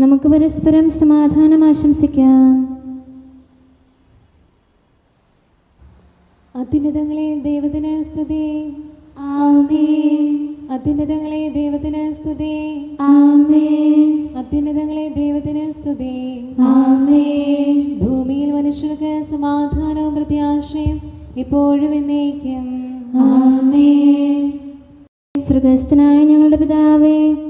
നമുക്ക് പരസ്പരം സമാധാനം ആശംസിക്കാം. അത്യുന്നതങ്ങളെ ദൈവത്തിന് സ്തുതി. അത്യുന്നതങ്ങളെ ദൈവത്തിന് സ്തുതി. അത്യുന്നതങ്ങളെ ദൈവത്തിന് സ്തുതി. ഭൂമിയിൽ മനുഷ്യർക്ക് സമാധാനവും പ്രത്യാശയും ഇപ്പോഴും എന്നേക്കും. സ്വർഗസ്ഥനായ ഞങ്ങളുടെ പിതാവേ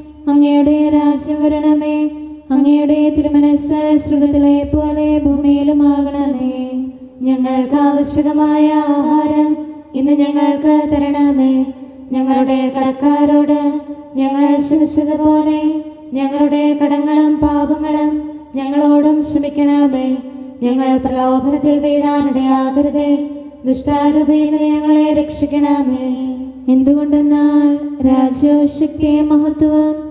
അങ്ങയുടെ രാജ്യം വരണമേ. അങ്ങയുടെ തിരുമനസ് ശ്രുതത്തിലെ പോലെ ഭൂമിയിലുമാകണമേ. ഞങ്ങൾക്ക് ആവശ്യകമായ ആഹാരം ഇന്ന് ഞങ്ങൾക്ക് തരണമേ. ഞങ്ങളുടെ കടക്കാരോട് ഞങ്ങൾ ക്ഷമിച്ചതുപോലെ ഞങ്ങളുടെ കടങ്ങളും പാപങ്ങളും ഞങ്ങളോടും ക്ഷമിക്കണമേ. ഞങ്ങൾ പ്രലോഭനത്തിൽ വീഴാനിടയാകരുതേ ദുഷ്ടാരൂപയിൽ ഞങ്ങളെ രക്ഷിക്കണമേ. എന്തുകൊണ്ടെന്നാൽ രാജ്യവും ശക്തിയും മഹത്വം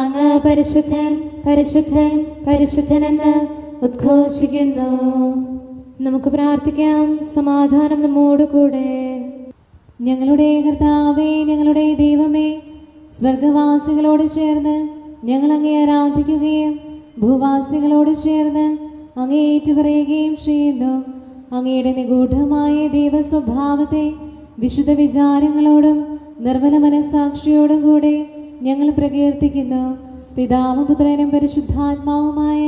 അങ്ങ് പരിശുദ്ധൻ പരിശുദ്ധൻ പരിശുദ്ധനെന്ന് ഉദ്ഘോഷിക്കുന്നു. നമുക്ക് പ്രാർത്ഥിക്കാം. സമാധാനം നമ്മോട് കൂടെ. ഞങ്ങളുടെ കർത്താവേ ഞങ്ങളുടെ ദൈവമേ സ്വർഗവാസികളോട് ചേർന്ന് ഞങ്ങൾ അങ്ങേ ആരാധിക്കുകയും ഭൂവാസികളോട് ചേർന്ന് അങ്ങേ ഏറ്റുപറയുകയും ചെയ്യുന്നു. അങ്ങയുടെ നിഗൂഢമായ ദൈവ സ്വഭാവത്തെ വിശുദ്ധ വിചാരങ്ങളോടും നിർമ്മല മനസാക്ഷിയോടും കൂടെ ഞങ്ങൾ പ്രകീർത്തിക്കുന്നു. പിതാവ് പുത്രനും പരിശുദ്ധാത്മാവുമായ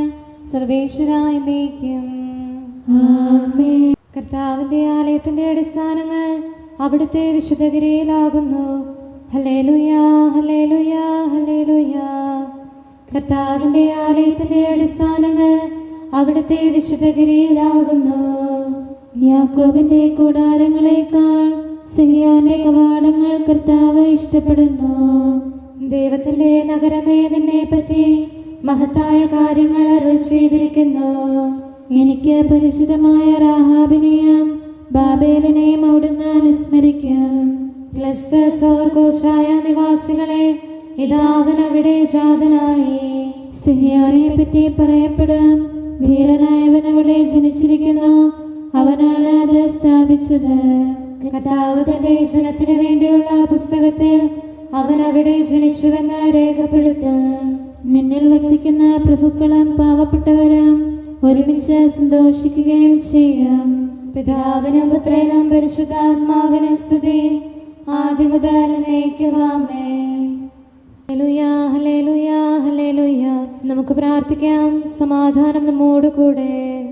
സർവേശ്വരായിലേക്കും കർത്താവിന്റെ ആലയത്തിന്റെ അടിസ്ഥാനങ്ങൾ അവിടുത്തെ വിശുദ്ധഗിരിയിലാകുന്നു. കർത്താവിന്റെ ആലയത്തിന്റെ അടിസ്ഥാനങ്ങൾ അവിടുത്തെ വിശുദ്ധഗിരിയിലാകുന്നു. യാക്കോബിന്റെ കൂടാരങ്ങളെക്കാൾ സിഹിയോന്റെ കവാടങ്ങൾ കർത്താവ് ഇഷ്ടപ്പെടുന്നു. ദൈവത്തിന്റെ നഗരമേ നിന്നെ പറ്റി മഹത്തായ കാര്യങ്ങൾ അരുൾ ചെയ്തിരിക്കുന്നു. എനിക്ക് പരിചിതമായ റാഹാബിനെയും ബാബേലിനെയും അവിടുന്ന് അനുസ്മരിക്കും. ക്ലസ്തോർഘോഷായ നിവാസികളെ ഇതാവൻ അവിടെ ജാതനായി. സിഹിയോനെ പറ്റി പറയപ്പെടും. ധീരനായവൻ അവിടെ ജനിച്ചിരിക്കുന്നു. അവനാണ് അത് സ്ഥാപിച്ചത്. കർത്താവ് തന്റെ ജനത്തിന് വേണ്ടിയുള്ള പുസ്തകത്തിൽ അവൻ അവിടെ ജനിച്ചുവെന്ന് രേഖപ്പെടുത്തണം നിന്നിൽ വസിക്കുന്ന പ്രഭുക്കളും പാവപ്പെട്ടവരും ഒരുമിച്ച് സന്തോഷിക്കുകയും ചെയ്യാം. പിതാവിനും പുത്രനും പരിശുദ്ധാത്മാവിനും സ്തുതി. ആദ്യം മുതൽ. നമുക്ക് പ്രാർത്ഥിക്കാം. സമാധാനം നമ്മോട് കൂടെ.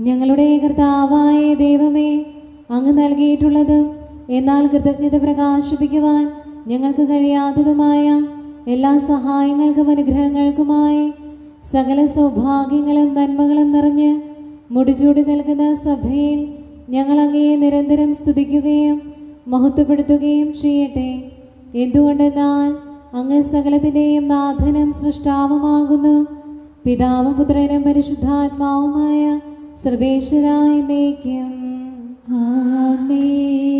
ഞങ്ങളുടെ കർത്താവായ ദൈവമേ അങ്ങ് നൽകിയിട്ടുള്ളത് എന്നാൽ കൃതജ്ഞത പ്രകാശിപ്പിക്കുവാൻ ഞങ്ങൾക്ക് കഴിയാത്തതുമായ എല്ലാ സഹായങ്ങൾക്കും അനുഗ്രഹങ്ങൾക്കുമായി സകല സൗഭാഗ്യങ്ങളും നന്മകളും നിറഞ്ഞ് മുടിചൂടി നിൽക്കുന്ന സഭയിൽ ഞങ്ങൾ അങ്ങയെ നിരന്തരം സ്തുതിക്കുകയും മഹത്വപ്പെടുത്തുകയും ചെയ്യട്ടെ. എന്തുകൊണ്ടെന്നാൽ അങ്ങ് സകലത്തിന്റെയും നാഥനും സൃഷ്ടാവുമാകുന്നു പിതാവും പുത്രനും പരിശുദ്ധാത്മാവുമായ സർവേശ്വരായ നയിക്കും ആമേൻ.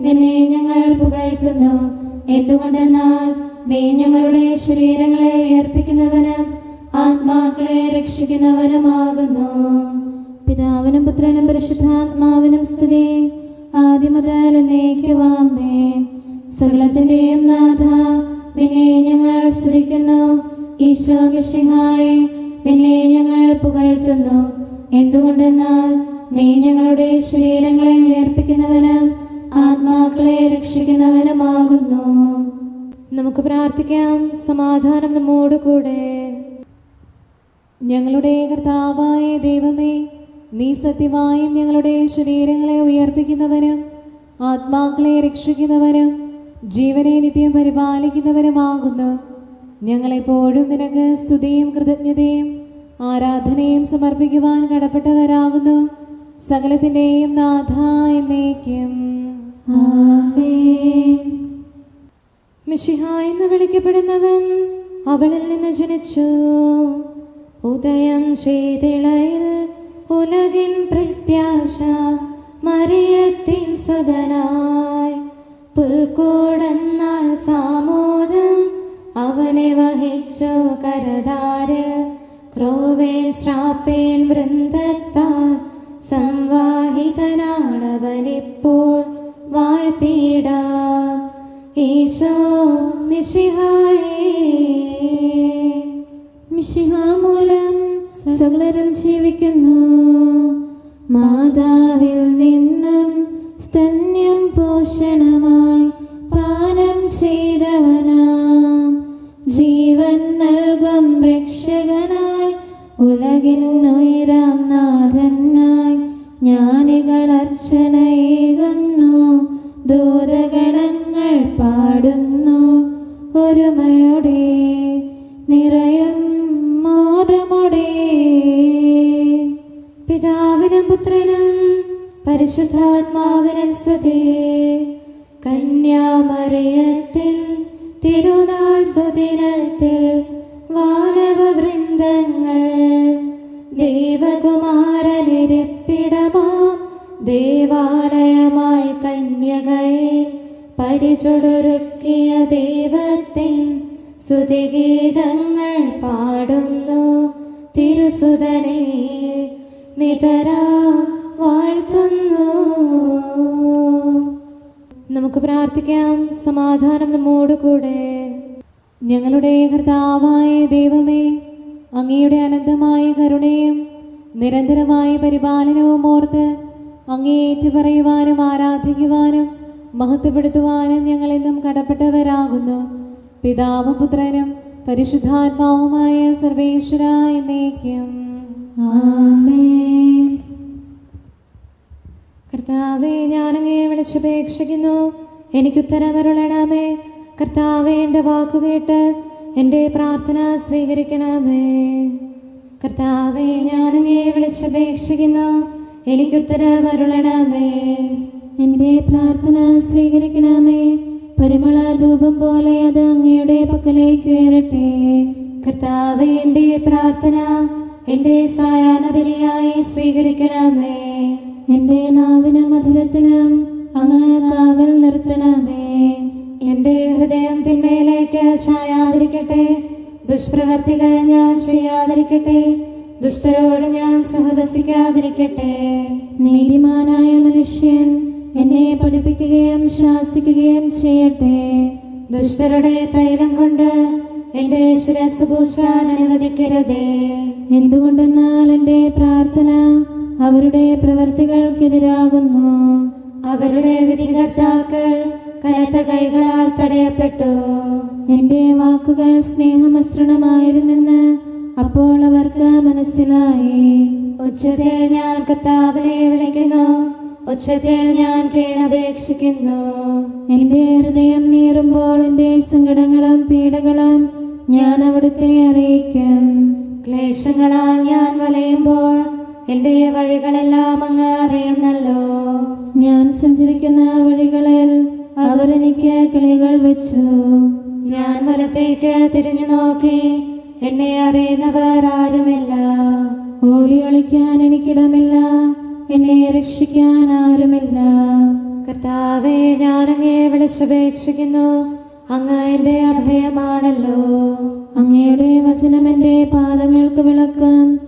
നിന്നെ ഞങ്ങൾ പുകഴ്ത്തുന്നു. എന്തുകൊണ്ടെന്നാൽ നീ ഞങ്ങളുടെ ശരീരങ്ങളെ ഏർപ്പിക്കുന്നവനും ആത്മാക്കളെ രക്ഷിക്കുന്നവനുമാകുന്നു. പിതാവിനും പുത്രനും പരിശുദ്ധാത്മാവിനും സ്തുതി. ആദ്യമുതൽ സകലത്തിന്റെയും നാഥ നിന്നെ ഞങ്ങൾ സ്തുതിക്കുന്നു. ഈശോ നിന്നെ ഞങ്ങൾ പുകഴ്ത്തുന്നു. എന്തുകൊണ്ടെന്നാൽ നീ ഞങ്ങളുടെ ശരീരങ്ങളെ ഉയർപ്പിക്കുന്നവനും ആത്മാക്കളെ രക്ഷിക്കുന്നവനുമാകുന്നു. നമുക്ക് പ്രാർത്ഥിക്കാം. സമാധാനം നമ്മോട് കൂടെ. ഞങ്ങളുടെ കർത്താവായ ദൈവമേ നീ സത്യമായും ഞങ്ങളുടെ ശരീരങ്ങളെ ഉയർപ്പിക്കുന്നവനും ആത്മാക്കളെ രക്ഷിക്കുന്നവനും ജീവനെ നിത്യം പരിപാലിക്കുന്നവനുമാകുന്നു. ഞങ്ങളെപ്പോഴും നിനക്ക് സ്തുതിയും കൃതജ്ഞതയും ആരാധനയും സമർപ്പിക്കുവാൻ കടപ്പെട്ടവരാകുന്നു. സകലത്തിന്റെയും നാഥ എന്നേക്കും. മിശിഹ എന്ന് വിളിക്കപ്പെടുന്നവൻ അവളിൽ നിന്ന് ജനിച്ചു. ഉദയം ചെയ്തിളയിൽ ഉലകിൻ പ്രത്യാശ മറിയത്തിൻ സ്വതനായി. പുൽക്കൂടെന്നാൽ സാമോദം അവനെ വഹിച്ചു കരതാരിൽ. ക്രോവേൻ ശ്രാപ്പേൻ വൃന്ദത്താൽ സംവാഹിതനാണവനിപ്പോൾ. വാഴ്ത്തിയിടാം ഈശോ മിശിഹായേ. മിശിഹ മൂലം സകലരും ജീവിക്കുന്നു. മാതാവിൽ നിന്നും സ്തന്യം പോഷണമായി പാനം ചെയ്തവനാം. ജീവൻ നൽകും രക്ഷകനായി ഉലകിനുയരാം പ്രാർത്ഥിക്കാം സമാധാനം നമ്മോട് കൂടെ. ഞങ്ങളുടെ കർത്താവായ ദൈവമേ അങ്ങയുടെ അനന്തമായ കരുണയും നിരന്തരമായ പരിപാലനവും ഓർത്ത് അങ്ങേ ഏറ്റുപറയുവാനും ആരാധിക്കുവാനും മഹത്വപ്പെടുത്തുവാനും ഞങ്ങൾ ഇന്നും കടപ്പെട്ടവരാകുന്നു. പിതാവും പുത്രനും പരിശുദ്ധാത്മാവുമായ സർവേശ്വര എന്നേക്കും. കർത്താവെ ഞാനങ്ങയെ വിളിച്ചപേക്ഷിക്കുന്നു. എനിക്കുത്തരമരുളണമേ. കർത്താവെ എന്റെ വാക്കുകേട്ട് എന്റെ പ്രാർത്ഥന സ്വീകരിക്കണമേ. കർത്താവെ ഞാനങ്ങയെ വിളിച്ചപേക്ഷിക്കുന്നു. എനിക്ക് എനിക്കുത്തരമരുളണമേ. എന്റെ പ്രാർത്ഥന സ്വീകരിക്കണമേ. പരിമള ധൂപം പോലെ അത് അങ്ങയുടെ പക്കലേക്ക് ഉയരട്ടെ. കർത്താവെ എന്റെ പ്രാർത്ഥന എന്റെ സായാഹ്ന ബലിയായി സ്വീകരിക്കണമേ. എന്റെ നാവിനും മധുരത്തിനും അങ്ങ് കാവൽ നിർത്തണമേ. എന്റെ ഹൃദയം തിന്മയിലേക്ക് ചായാതിരിക്കട്ടെ. ദുഷ്പ്രവർത്തികൾ ഞാൻ ചെയ്യാതിരിക്കട്ടെ. ദുഷ്ടരോട് ഞാൻ സഹവസിക്കാതിരിക്കട്ടെ. നീതിമാനായ മനുഷ്യൻ എന്നെ പഠിപ്പിക്കുകയും ശാസിക്കുകയും ചെയ്യട്ടെ. ദുഷ്ടരുടെ തൈലം കൊണ്ട് എന്റെ ശിരസ് പൂശാൻ അനുവദിക്കരുതേ. എന്തുകൊണ്ടെന്നാൽ എന്റെ പ്രാർത്ഥന അവരുടെ പ്രവർത്തികൾക്കെതിരാകുന്നു. അവരുടെ വിധികർത്താക്കൾ കനത്ത കൈകളാൽ തടയപ്പെട്ടു. എന്റെ വാക്കുകൾ സ്നേഹമസൃണമായിരുന്നെന്ന് അപ്പോൾ അവർക്ക് മനസ്സിലായി. ഉച്ചത്തിൽ ഞാൻ കർത്താവിനെ വിളിക്കുന്നു. ഉച്ചത്തിൽ ഞാൻ കീഴപേക്ഷിക്കുന്നു എന്റെ ഹൃദയം നീറുമ്പോൾ എന്റെ സങ്കടങ്ങളും പീഡകളും ഞാൻ അവിടുത്തെ അറിയിക്കും. ക്ലേശങ്ങളാൽ ഞാൻ വലയുമ്പോൾ എന്റെ വഴികളെല്ലാം അങ്ങ് അറിയുന്നല്ലോ. ഞാൻ സഞ്ചരിക്കുന്ന വഴികളിൽ അവരെനിക്ക് കിളികൾ വെച്ചു. ഞാൻ വലത്തേക്ക് തിരിഞ്ഞു നോക്കി. എന്നെ അറിയുന്നവർ ആരുമില്ല. ഓടി ഒളിക്കാൻ എനിക്കിടമില്ല. എന്നെ രക്ഷിക്കാൻ ആരുമില്ല. കർത്താവെ ഞാനങ്ങേ വിളിച്ചപേക്ഷിക്കുന്നു അങ്ങ് എന്റെ അഭയമാണല്ലോ. അങ്ങയുടെ വചനം എന്റെ പാദങ്ങൾക്ക് വിളക്കം.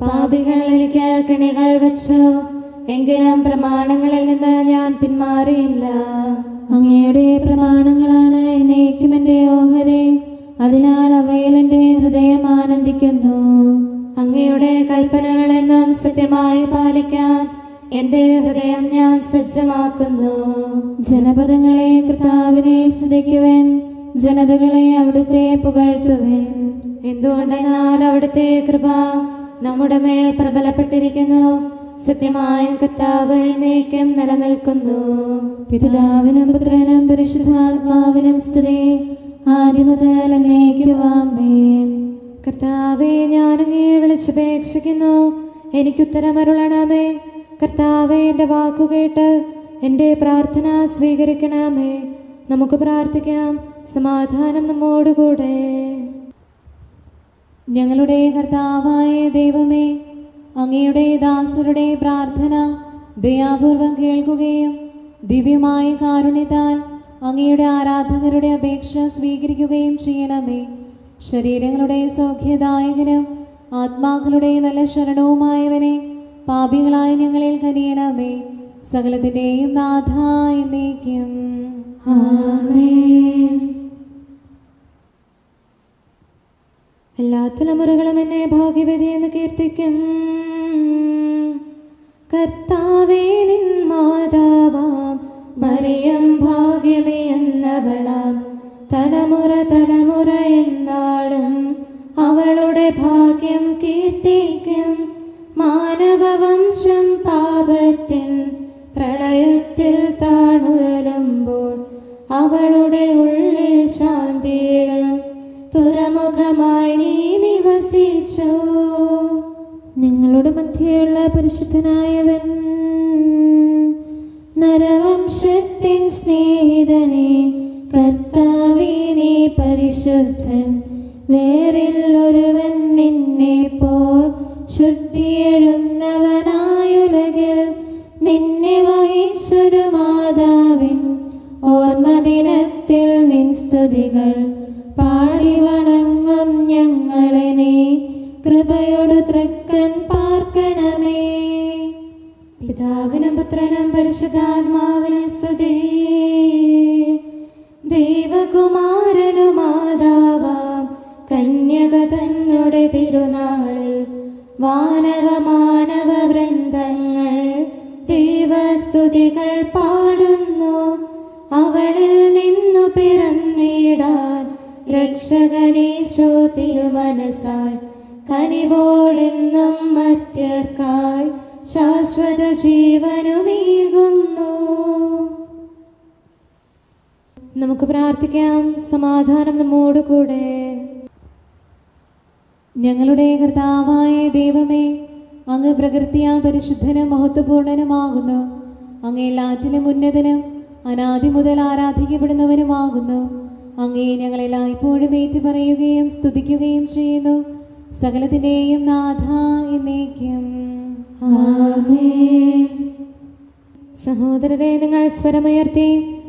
പാപികൾ എനിക്ക് കെണികൾ വെച്ചു. എങ്കിലും പ്രമാണങ്ങളിൽ നിന്ന് ഞാൻ പിന്മാറിയില്ല. അങ്ങയുടെ പ്രമാണങ്ങളാണ് എന്നേക്കും എന്റെ ഓഹരി. അതിനാൽ അവയിൽ എന്റെ ഹൃദയം ആനന്ദിക്കുന്നു. അങ്ങയുടെ കൽപ്പനകളെന്നും സത്യമായി പാലിക്കാൻ എന്റെ ഹൃദയം ഞാൻ സജ്ജമാക്കുന്നു. ജനപദങ്ങളെ കർത്താവിനെ സ്തുതിക്കുവൻ. ജനതകളെ അവിടുത്തെ പുകഴ്ത്തുവൻ. എന്തുകൊണ്ടെന്നാൽ അവിടുത്തെ കൃപ നമ്മുടെ മേൽ പ്രബലപ്പെട്ടിരിക്കുന്നു. സത്യമായും കർത്താവ് നീക്കം നിലനിൽക്കുന്നു. പിതാവിനും പുത്രനും പരിശുദ്ധാത്മാവിനും സ്തുതി. ആദ്യമുതൽ എന്നേക്കുവാമേൻ കർത്താവെ വിളിച്ചപേക്ഷിക്കുന്നു. എനിക്കുത്തരമരുളണമേ കർത്താവെ എന്റെ വാക്കുകേട്ട് എന്റെ പ്രാർത്ഥന സ്വീകരിക്കണമേ. നമുക്ക് പ്രാർത്ഥിക്കാം. സമാധാനം നമ്മോടുകൂടെ. ഞങ്ങളുടെ കർത്താവായ ദൈവമേ അങ്ങയുടെ ദാസരുടെ പ്രാർത്ഥന ദയാപൂർവം കേൾക്കുകയും ദിവ്യമായ കാരുണ്യത്താൽ അങ്ങയുടെ ആരാധകരുടെ അപേക്ഷ സ്വീകരിക്കുകയും ചെയ്യണമേ. ശരീരങ്ങളുടെ സൗഖ്യദായകനും ആത്മാക്കളുടെ നല്ല ശരണവുമായവനെ പാപികളായ ഞങ്ങളിൽ കനിയണമേ. സകലത്തിന്റെയും നാഥ എന്നേക്കും. ആമേൻ. എല്ലാ തലമുറകളും എന്നെ ഭാഗ്യവതി എന്ന് കീർത്തിക്കും. കർത്താവേ നിൻ മാതാവാം മറിയം ഭാഗ്യമേ എന്നവളാം. തലമുറ തലമുറ എന്നാളും അവളുടെ ഭാഗ്യം കീർത്തിക്കും. മാനവവംശം പാപത്തിൻ പ്രളയത്തിൽ താണുഴലുമ്പോൾ അവളുടെ ഉള്ളിൽ ശാന്തിയിടും. തുറമുഖമായി മധ്യയുള്ള പരിശുദ്ധനായവൻ. നരവംശത്തിൻ സ്നേഹിതനെ കർത്താവിനെ പരിശുദ്ധൻ. വേറിൽ ഒരുവൻ നിന്നെ പോർ ശുദ്ധിയെഴുന്നവനായുലകിൽ നിന്നെ വഹിച്ചൊരു മാതാവിൻ. ഓർമ്മദിനത്തിൽ നിൻ സ്തുതികൾ പുത്രനും പരിശുദ്ധാത്മാവിനും സ്തുതി ദൈവകുമാരനു മാതാവാം കന്യക തന്നുടെ തിരുനാളിൽ വാനവ മാനവ വൃന്ദങ്ങൾ ദൈവസ്തുതികൾ പാടുന്നു. അവളിൽ നിന്നു പിറന്നിടാൻ രക്ഷകനീശോ തിരുമനസായി കനിവോളെന്നും മത്യർക്കായി ശാശ്വത ജീവനുമേകുന്നു നമുക്ക് പ്രാർത്ഥിക്കാം. സമാധാനം നമ്മോട് കൂടെ. ഞങ്ങളുടെ കർത്താവായ ദൈവമേ അങ്ങ് പ്രകൃതിയാ പരിശുദ്ധനും മഹത്വപൂർണനുമാകുന്നു. അങ്ങ് എല്ലാറ്റിലും ഉന്നതനും അനാദി മുതൽ ആരാധിക്കപ്പെടുന്നവനുമാകുന്നു. അങ്ങേ ഞങ്ങളെല്ലായ്പ്പോഴും ഏറ്റുപറയുകയും സ്തുതിക്കുകയും ചെയ്യുന്നു. സകലത്തിന്റെയും നാഥ എന്നേക്കും. നിങ്ങൾ സ്വരമുയർത്തി.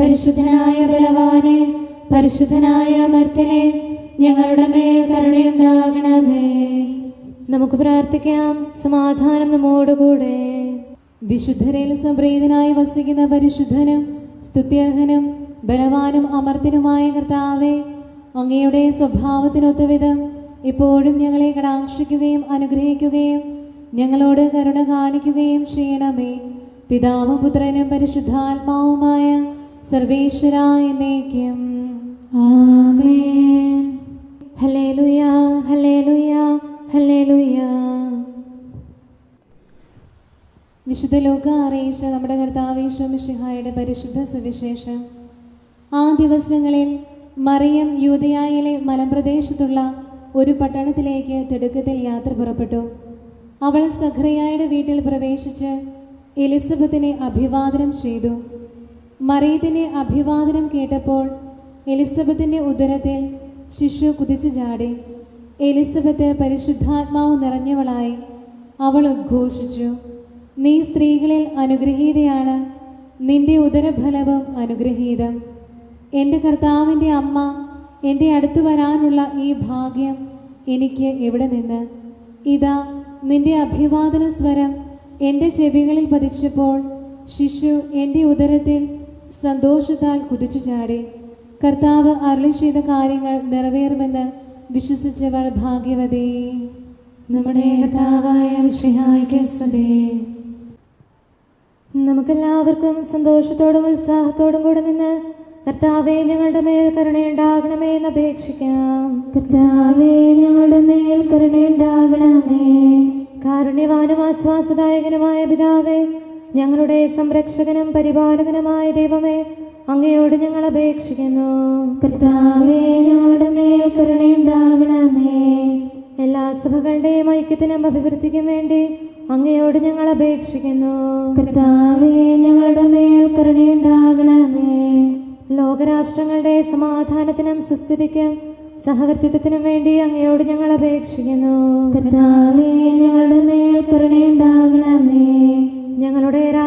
പരിശുദ്ധനായ ബലവാനെ പരിശുദ്ധനായ അമർത്തനെ ഞങ്ങളുടെ മേൽ കരുണയുണ്ടാകണമേ. നമുക്ക് പ്രാർത്ഥിക്കാം സമാധാനം നമ്മോടുകൂടെ. വിശുദ്ധരയിൽ സംപ്രീതനായി വസിക്കുന്ന പരിശുദ്ധനും സ്തുത്യർഹനും ബലവാനും അമർത്തനുമായ കർത്താവെ അങ്ങയുടെ സ്വഭാവത്തിനൊത്ത വിധം ഇപ്പോഴും ഞങ്ങളെ കടാക്ഷിക്കുകയും അനുഗ്രഹിക്കുകയും ഞങ്ങളോട് കരുണ കാണിക്കുകയും ചെയ്യണമേ. പിതാവും പുത്രനും പരിശുദ്ധാത്മാവുമായ സർവേശ്വര എന്നേക്കും ആമേൻ. വിശുദ്ധ ലോക അറിയിച്ച നമ്മുടെ കർത്താവേശോ മിശിഹായുടെ പരിശുദ്ധ സുവിശേഷം. ആ ദിവസങ്ങളിൽ മറിയം യൂതയായിലെ മലമ്പ്രദേശത്തുള്ള ഒരു പട്ടണത്തിലേക്ക് തിടുക്കത്തിൽ യാത്ര പുറപ്പെട്ടു. അവൾ സഖറിയായുടെ വീട്ടിൽ പ്രവേശിച്ച് എലിസബത്തിനെ അഭിവാദനം ചെയ്തു. മറിയത്തിന്റെ അഭിവാദനം കേട്ടപ്പോൾ എലിസബത്തിന്റെ ഉദരത്തിൽ ശിശു കുതിച്ചു ചാടി. എലിസബത്ത് പരിശുദ്ധാത്മാവ് നിറഞ്ഞവളായി അവൾ ഉദ്ഘോഷിച്ചു. നീ സ്ത്രീകളിൽ അനുഗ്രഹീതയാണ്. നിന്റെ ഉദരഫലവും അനുഗ്രഹീതം. എന്റെ കർത്താവിന്റെ അമ്മ എന്റെ അടുത്ത് വരാനുള്ള ഈ ഭാഗ്യം എനിക്ക് എവിടെ നിന്ന്? ഇതാ നിന്റെ അഭിവാദന സ്വരം എന്റെ ചെവികളിൽ പതിച്ചപ്പോൾ ശിശു എന്റെ ഉദരത്തിൽ സന്തോഷത്താൽ കുതിച്ചു ചാടി. കർത്താവ് അരുളി ചെയ്ത കാര്യങ്ങൾ നിറവേറുമെന്ന് വിശ്വസിച്ചവൾ ഭാഗ്യവതി. നമ്മുടെ കർത്താവായ വിഷയായിക്ക് സ്തുതി നമുക്കെല്ലാവർക്കും സന്തോഷത്തോടും ഉത്സാഹത്തോടും കൂടെ നിന്ന് കർത്താവെ ഞങ്ങളുടെ മേൽ കരുണയുണ്ടാകണമേ എന്ന് അപേക്ഷിക്കാം. കർത്താവേ ഞങ്ങളുടെ മേൽ കരുണയുണ്ടാകണമേ. കാരുണ്യവാനും ആശ്വാസദായകനുമായ പിതാവേ ഞങ്ങളുടെ സംരക്ഷകനും പരിപാലകനുമായ ദൈവമേ അങ്ങയോട് ഞങ്ങൾ അപേക്ഷിക്കുന്നു. കർത്താവേ ഞങ്ങളുടെ മേൽ കരുണയുണ്ടാകണമേ എല്ലാ സഭകളുടെയും ഐക്യത്തിനും അഭിവൃദ്ധിക്കും വേണ്ടി അങ്ങയോട് ഞങ്ങൾ അപേക്ഷിക്കുന്നു. കർത്താവേ ഞങ്ങളുടെ മേൽ കരുണയുണ്ടാകണമേ ലോകരാഷ്ട്രങ്ങളുടെ സമാധാനത്തിനും സുസ്ഥിതിക്കും സഹവർത്തിത്വത്തിനും വേണ്ടി അങ്ങയോട് ഞങ്ങൾ അപേക്ഷിക്കുന്നു. കർത്താവേ ഞങ്ങളുടെ മേൽ കരുണയുണ്ടാകണമേ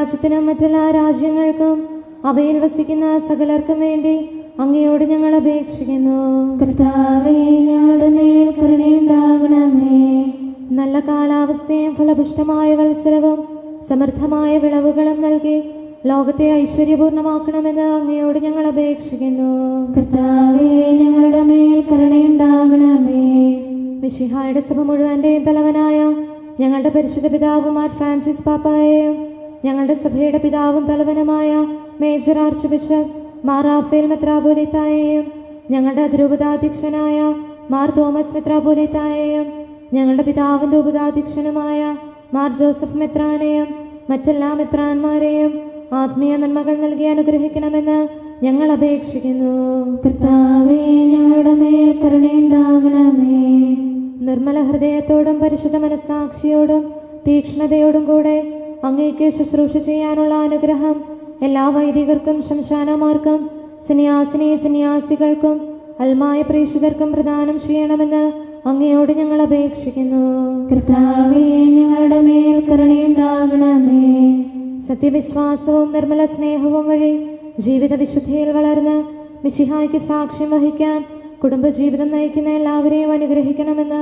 രാജ്യത്തിനും മറ്റെല്ലാ രാജ്യങ്ങൾക്കും അവയിൽ വസിക്കുന്ന സകലർക്കും വേണ്ടി അങ്ങയോട് ഞങ്ങൾ അപേക്ഷിക്കുന്നു. കർത്താവേ ഞങ്ങളുടെ മേൽ കരുണയുണ്ടാകണമേ. നല്ല കാലാവസ്ഥയും ഫലപുഷ്ടമായ വത്സരവും സമൃദ്ധമായ വിളവുകളും നൽകി ലോകത്തെ ഐശ്വര്യപൂർണമാക്കണമെന്ന് അങ്ങയോട് ഞങ്ങൾ അപേക്ഷിക്കുന്നു. കർത്താവേ ഞങ്ങളുടെ മേൽ കരുണയുണ്ടാകണമേ. മിഷിഹായുടെ സഭ മുഴുവന്റെയും തലവനായ ഞങ്ങളുടെ പരിശുദ്ധ പിതാവുമാർ ഫ്രാൻസിസ് പാപ്പായെയും ഞങ്ങളുടെ സഭയുടെ പിതാവും തലവനുമായ major archbishop Mar Raphael മെത്രാപോലിത്തായെയും ഞങ്ങളുടെ ധ്രുപതാധ്യക്ഷനായ മാർ തോമസ് മെത്രാപോലിത്തായെയും ഞങ്ങളുടെ പിതാവിന്റെ ഉപതാധ്യക്ഷനുമായ മാർ ജോസഫ് മെത്രാനെയും മറ്റെല്ലാ മെത്രാന്മാരെയും ആത്മീയ നന്മകൾ നൽകി അനുഗ്രഹിക്കണമെന്ന് ഞങ്ങൾ അപേക്ഷിക്കുന്നു. കർത്താവേ ഞങ്ങളുടെ മേൽ കരുണയുണ്ടാകണമേ. നിർമ്മല ഹൃദയത്തോടും പരിശുദ്ധ മനസ്സാക്ഷിയോടും തീക്ഷ്ണതയോടും കൂടെ അങ്ങേക്ക് ശുശ്രൂഷ ചെയ്യാനുള്ള അനുഗ്രഹം എല്ലാ വൈദികർക്കും ശംശാനമാർക്കും സന്യാസിനി സന്യാസികൾക്കും അൽമായ പ്രേക്ഷിതർക്കും പ്രദാനം ചെയ്യണമെന്ന് അങ്ങയോട് ഞങ്ങൾ അപേക്ഷിക്കുന്നു. കർത്താവേ ഞങ്ങളുടെ മേൽ കരുണയുണ്ടാകണമേ. സത്യവിശ്വാസവും നിർമ്മല സ്നേഹവും വഴി ജീവിത വിശുദ്ധിയിൽ വളർന്ന് മിശിഹായ്ക്ക് സാക്ഷ്യം വഹിക്കാൻ കുടുംബജീവിതം നയിക്കുന്ന എല്ലാവരെയും അനുഗ്രഹിക്കണമെന്ന്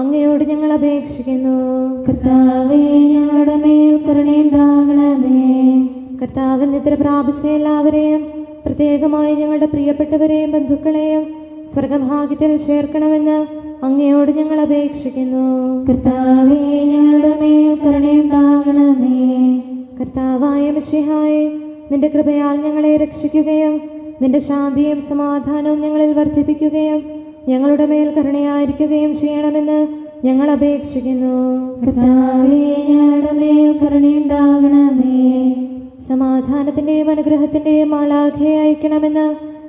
അങ്ങയോട് ഞങ്ങൾ അപേക്ഷിക്കുന്നു. കർത്താവേ ഞങ്ങളുടെ മേൽ കരുണയുണ്ടാകണമേ കർത്താവിൽ നിദ്ര പ്രാപിച്ച എല്ലാവരെയും പ്രത്യേകമായി ഞങ്ങളുടെ പ്രിയപ്പെട്ടവരെയും ബന്ധുക്കളെയും സ്വർഗഭാഗ്യത്തിൽ ചേർക്കണമെന്ന് അങ്ങയോട് ഞങ്ങൾ അപേക്ഷിക്കുന്നു. കർത്താവേ ഞങ്ങളുടെ മേൽ കരുണയുണ്ടാകണമേ കർത്താവായ മിഷിഹായെ നിന്റെ കൃപയാൽ ഞങ്ങളെ രക്ഷിക്കുകയും നിന്റെ ശാന്തിയും സമാധാനവും ഞങ്ങളിൽ വർദ്ധിപ്പിക്കുകയും ഞങ്ങളുടെ മേൽ കരുണയായിരിക്കുകയും ചെയ്യണമെന്ന് ഞങ്ങൾ അപേക്ഷിക്കുന്നു. കർത്താവേ ഞങ്ങളുടെ മേൽ കരുണയുണ്ടാകണമേ. സമാധാനത്തിന്റെയും അനുഗ്രഹത്തിന്റെയും മാലാഖയെ അയക്കണമെന്ന്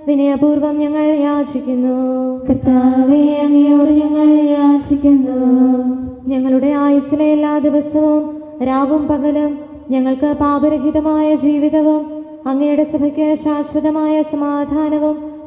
വിനയപൂർവം ഞങ്ങൾ യാചിക്കുന്നു. കർത്താവേ അങ്ങയോട് ഞങ്ങൾ യാചിക്കുന്നു. ഞങ്ങളുടെ ആയുസ്സിലെ എല്ലാ ദിവസവും രാവും പകലും ഞങ്ങൾക്ക് പാപരഹിതമായ ജീവിതവും അങ്ങയുടെ സഭയ്ക്ക് ശാശ്വതമായ സമാധാനവും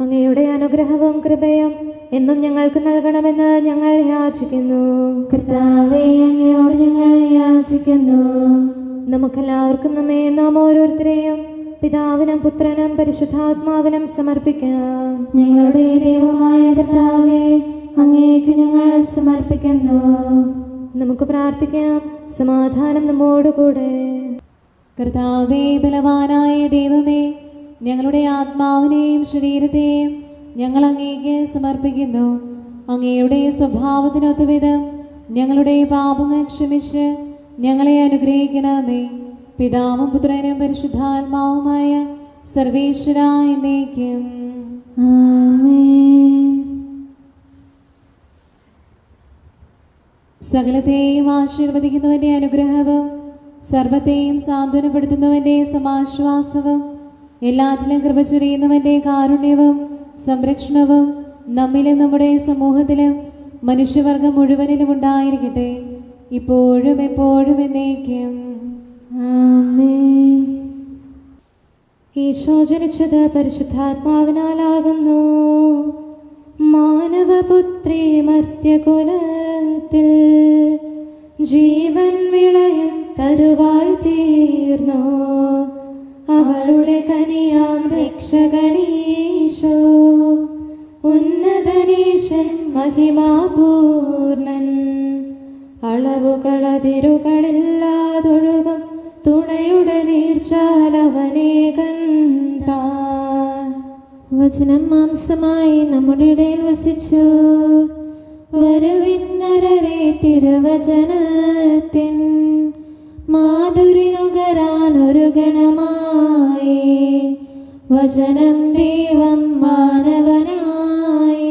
അങ്ങയുടെ അനുഗ്രഹവും കൃപയും എന്നും ഞങ്ങൾക്ക് നൽകണമെന്ന് ഞങ്ങൾ യാചിക്കുന്നു. കർത്താവെ അങ്ങയോട് ഞങ്ങൾ യാചിക്കുന്നു. നമുക്കെല്ലാവർക്കും നമ്മെ നാം ഓരോരുത്തരെയും പിതാവിനും പുത്രനും പരിശുദ്ധാത്മാവിനും സമർപ്പിക്കാം. ഞങ്ങളുടെ ദൈവമായ കർത്താവെ അങ്ങേക്ക് ഞങ്ങൾ സമർപ്പിക്കുന്നു. നമുക്ക് പ്രാർത്ഥിക്കാം. സമാധാനം നമ്മോടുകൂടെ. കർത്താവേ ബലവാനായ ദൈവമേ ഞങ്ങളുടെ ആത്മാവിനെയും ശരീരത്തെയും ഞങ്ങൾ അങ്ങേക്ക് സമർപ്പിക്കുന്നു. അങ്ങയുടെ സ്വഭാവത്തിനൊത്ത വിധം ഞങ്ങളുടെ പാപങ്ങൾ ക്ഷമിച്ച് ഞങ്ങളെ അനുഗ്രഹിക്കണമേ. പിതാവും പുത്രനും പരിശുദ്ധാത്മാവുമായ സർവേശ്വര എന്നേക്കും. സകലത്തെയും ആശീർവദിക്കുന്നവന്റെ അനുഗ്രഹവും സർവത്തെയും സാന്ത്വനപ്പെടുത്തുന്നവന്റെ സമാശ്വാസവും എല്ലാറ്റിലും കൃപ ചൊരിയുന്നവന്റെ കാരുണ്യവും സംരക്ഷണവും നമ്മിലും നമ്മുടെ സമൂഹത്തിലും മനുഷ്യവർഗം മുഴുവനിലും ഉണ്ടായിരിക്കട്ടെ. ഇപ്പോഴും എപ്പോഴും എന്നേക്കും. ഈശോ ജനിച്ചത് പരിശുദ്ധാത്മാവിനാലാകുന്നു. മാനവപുത്രി മർത്യകുലത്തിൽ ജീവൻ വിളയം തരുവായി തീർന്നു. അവളുടെ കനിയാം രക്ഷകനീശോ. ഉന്നതനീശൻ മഹിമാപൂർണൻ. അളവുകളതിരുകളില്ലാതൊഴുകും തുണയുടെ നീർച്ചാലവനേ താൻ വചനം മാംസമായി നമ്മുടെ ഇടയിൽ വസിച്ചു. വരവിന്നരരെ തിരുവചനത്തിൻ മാധുരി നുകരാൻ ഒരു ഗണമായി. വചനം ദൈവം മാനവനായി.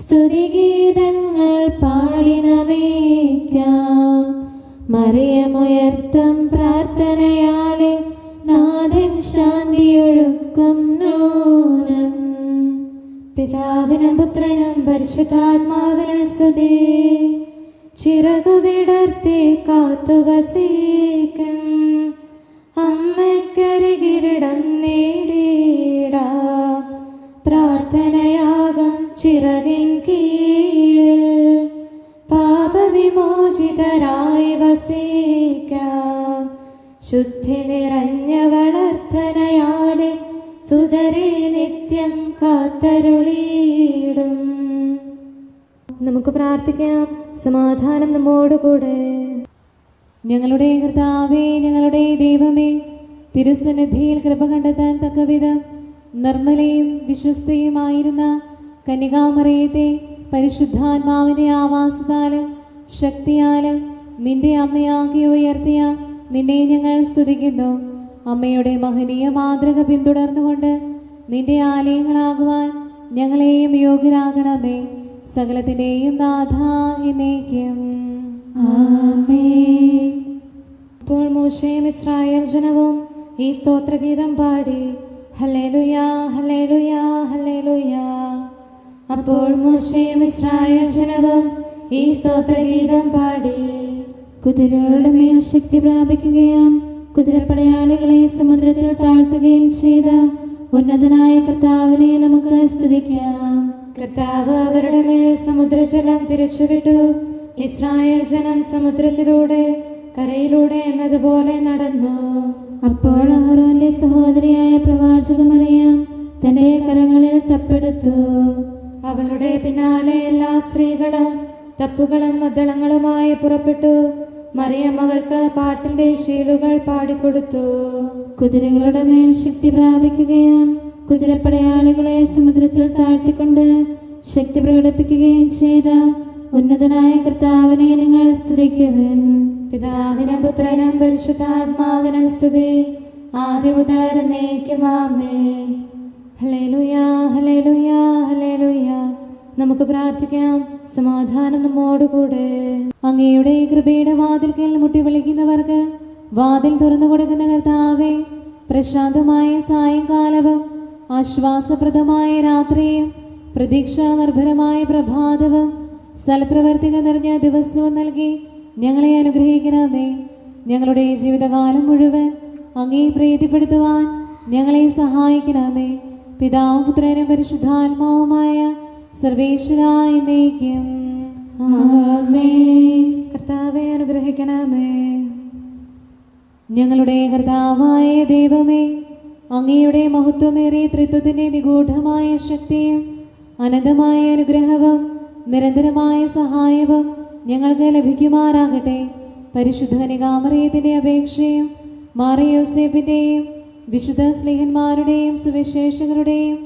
സ്തുതിഗീതങ്ങൾ പാടി മറിയമുയർത്തം മറിയമുയർത്തും പ്രാർത്ഥനയാലെ നാഥൻ ശാന്തിയൊഴുക്കും നൂനം പിതാവിനും പുത്രനും പരിശുദ്ധാത്മാവിനും സ്തുതി. ചിറകു വിടർത്തി കാത്തു വസിക്കും. അമ്മക്കരികിരിടം നേടിയിടാ. പ്രാർത്ഥനയാകും ചിറകിൻ കീഴിൽ. പാപവിമോചിതരായി വസിക്കാം. ശുദ്ധി നിറഞ്ഞ വളർത്തനയാലെ സുതരെ നിത്യം കാത്തരുളിയിടും. നമുക്ക് പ്രാർത്ഥിക്കാം. സമാധാനം നമ്മോടുകൂടെ. ഞങ്ങളുടെ കർത്താവേ ഞങ്ങളുടെ ദൈവമേ തിരുസന്നിധിയിൽ കൃപ കണ്ടെത്താൻ തക്കവിധം നിർമ്മലയും വിശ്വസ്തയുമായിരുന്ന കന്യകാമറിയത്തെ പരിശുദ്ധാത്മാവിന്റെ ആവാസത്താലും ശക്തിയാലും നിന്റെ അമ്മയാക്കി ഉയർത്തിയ നിന്നെ ഞങ്ങൾ സ്തുതിക്കുന്നു. അമ്മയുടെ മഹനീയ മാതൃക പിന്തുടർന്നുകൊണ്ട് നിന്റെ ആലയങ്ങളാകുവാൻ ഞങ്ങളെയും യോഗ്യരാകണമേ. സകലത്തിന്റെയും നാഥ എന്നേക്കും. അപ്പോൾ മോശയും ഇസ്രായേൽ ജനവും ഈ സ്തോത്രഗീതം പാടി. ഹലേലുയാ ഹലേലുയാ ഹലേലുയാ അപ്പോൾ മോശയും ഇസ്രായേൽ ജനവും ഈ സ്തോത്രഗീതം പാടി. കുതിരകളുടെ മേൽ ശക്തി പ്രാപിക്കുകയും കുതിരപ്പടയാളികളെ സമുദ്രത്തിൽ താഴ്ത്തുകയും ചെയ്ത ഉന്നതനായ കർത്താവിനെ നമുക്ക് സ്തുതിക്കാം. കർത്താവ് അവരുടെ മേൽ സമുദ്രജലം തിരിച്ചുവിട്ടു. ഇസ്രായേൽ ജനം സമുദ്രത്തിലൂടെ കരയിലൂടെ എന്നതുപോലെ നടന്നു. അപ്പോൾ അഹ്റോന്റെ സഹോദരിയായ പ്രവാചകമറിയാം തന്റെ കരങ്ങളിൽ തപ്പെടുത്തു. അവളുടെ പിന്നാലെ എല്ലാ സ്ത്രീകളും തപ്പുകളും മദ്ദളങ്ങളുമായി പുറപ്പെട്ടു. മറിയം അവർക്ക് പാട്ടിന്റെ ശീലുകൾ പാടിക്കൊടുത്തു. കുതിരകളുടെ മേൽ ശക്തി പ്രാപിക്കുകയും കുതിരപ്പടയാളികളെ സമുദ്രത്തിൽ താഴ്ത്തിക്കൊണ്ട് ശക്തി പ്രകടിപ്പിക്കുകയും ചെയ്ത ഉന്നതനായ കർത്താവിനെ നിങ്ങൾ സ്തുതിക്കുവൻ. പിതാവിനും പുത്രനും പരിശുദ്ധാത്മാവിനും സ്തുതി ഹലേലുയാ ഹലേലുയാ ഹലേലുയാ നമുക്ക് പ്രാർത്ഥിക്കാം. സമാധാനം നമ്മോടുകൂടെ. അങ്ങയുടെ കൃപയുടെ വാതിൽക്കൽ മുട്ടി വിളിക്കുന്നവർക്ക് വാതിൽ തുറന്നു കൊടുക്കുന്ന കർത്താവെ പ്രശാന്തമായ സായങ്കാലവും ആശ്വാസപ്രദമായ രാത്രിയും പ്രതീക്ഷാ നിർഭരമായ പ്രഭാതവും സൽപ്രവർത്തിക നിറഞ്ഞ ദിവസവും നൽകി ഞങ്ങളെ അനുഗ്രഹിക്കണമേ. ഞങ്ങളുടെ ജീവിതകാലം മുഴുവൻ അങ്ങേ പ്രീതിപ്പെടുത്തുവാൻ ഞങ്ങളെ സഹായിക്കണമേ. പിതാവും പുത്രനും പരിശുദ്ധാത്മാവുമായ സർവേശ്വരായ നയിക്കും കർത്താവെ അനുഗ്രഹിക്കണമേ. ഞങ്ങളുടെ കർത്താവായ ദൈവമേ അങ്ങയുടെ മഹത്വമേറിയ ത്രിത്വത്തിന്റെ നിഗൂഢമായ ശക്തിയും അനന്തമായ അനുഗ്രഹവും നിരന്തരമായ സഹായവും ഞങ്ങൾക്ക് ലഭിക്കുമാറാകട്ടെ. പരിശുദ്ധ നികാമറിയത്തിന്റെ അപേക്ഷയും മാറിയോസേപ്പിന്റെയും വിശുദ്ധ സ്നേഹന്മാരുടെയും സുവിശേഷകരുടെയും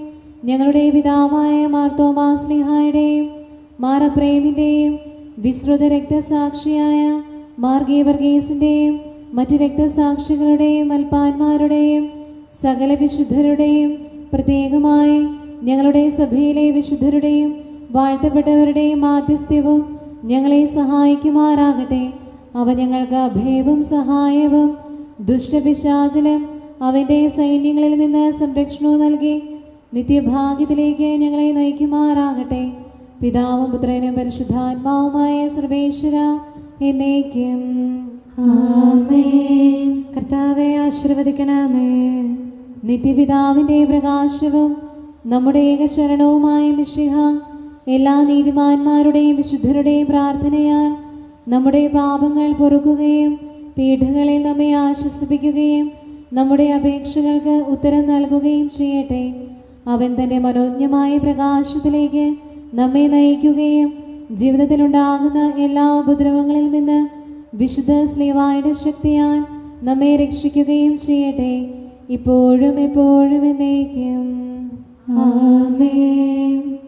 ഞങ്ങളുടെ പിതാവായ മാർത്തോമാ സ്നേഹായുടെയും മാറപ്രേമിന്റെയും വിശ്രുത രക്തസാക്ഷിയായ മാർഗീവർഗീസിന്റെയും മറ്റ് രക്തസാക്ഷികളുടെയും അൽപ്പാന്മാരുടെയും സകല വിശുദ്ധരുടെയും പ്രത്യേകമായി ഞങ്ങളുടെ സഭയിലെ വിശുദ്ധരുടെയും വാഴ്ത്തപ്പെട്ടവരുടെയും മാധ്യസ്ഥ്യവും ഞങ്ങളെ സഹായിക്കുമാറാകട്ടെ. അവ ഞങ്ങൾക്ക് അഭയവും സഹായവും ദുഷ്ടപിശാചലം അവന്റെ സൈന്യങ്ങളിൽ നിന്ന് സംരക്ഷണവും നൽകി നിത്യഭാഗ്യത്തിലേക്ക് ഞങ്ങളെ നയിക്കുമാറാകട്ടെ. പിതാവും പുത്രനും പരിശുദ്ധാത്മാവുമായ സർവേശ്വര എന്നേക്കും. കർത്താവെ ആശീർവദിക്കണമേ. നിത്യപിതാവിന്റെ പ്രകാശവും നമ്മുടെ ഏകശരണവുമായ മിശിഹ എല്ലാ നീതിമാന്മാരുടെയും വിശുദ്ധരുടെയും പ്രാർത്ഥനയാൽ നമ്മുടെ പാപങ്ങൾ പൊറുക്കുകയും പീഠങ്ങളിൽ നമ്മെ ആശ്വസിപ്പിക്കുകയും നമ്മുടെ അപേക്ഷകൾക്ക് ഉത്തരം നൽകുകയും ചെയ്യട്ടെ. അവൻ തന്റെ മനോജ്ഞമായ പ്രകാശത്തിലേക്ക് നമ്മെ നയിക്കുകയും ജീവിതത്തിലുണ്ടാകുന്ന എല്ലാ ഉപദ്രവങ്ങളിൽ നിന്ന് വിശുദ്ധ സ്ലീവായുടെ ശക്തിയാൽ നമ്മെ രക്ഷിക്കുകയും ചെയ്യട്ടെ. ഇപ്പോഴും ഇപ്പോഴും എന്നേക്കും. ആമേൻ.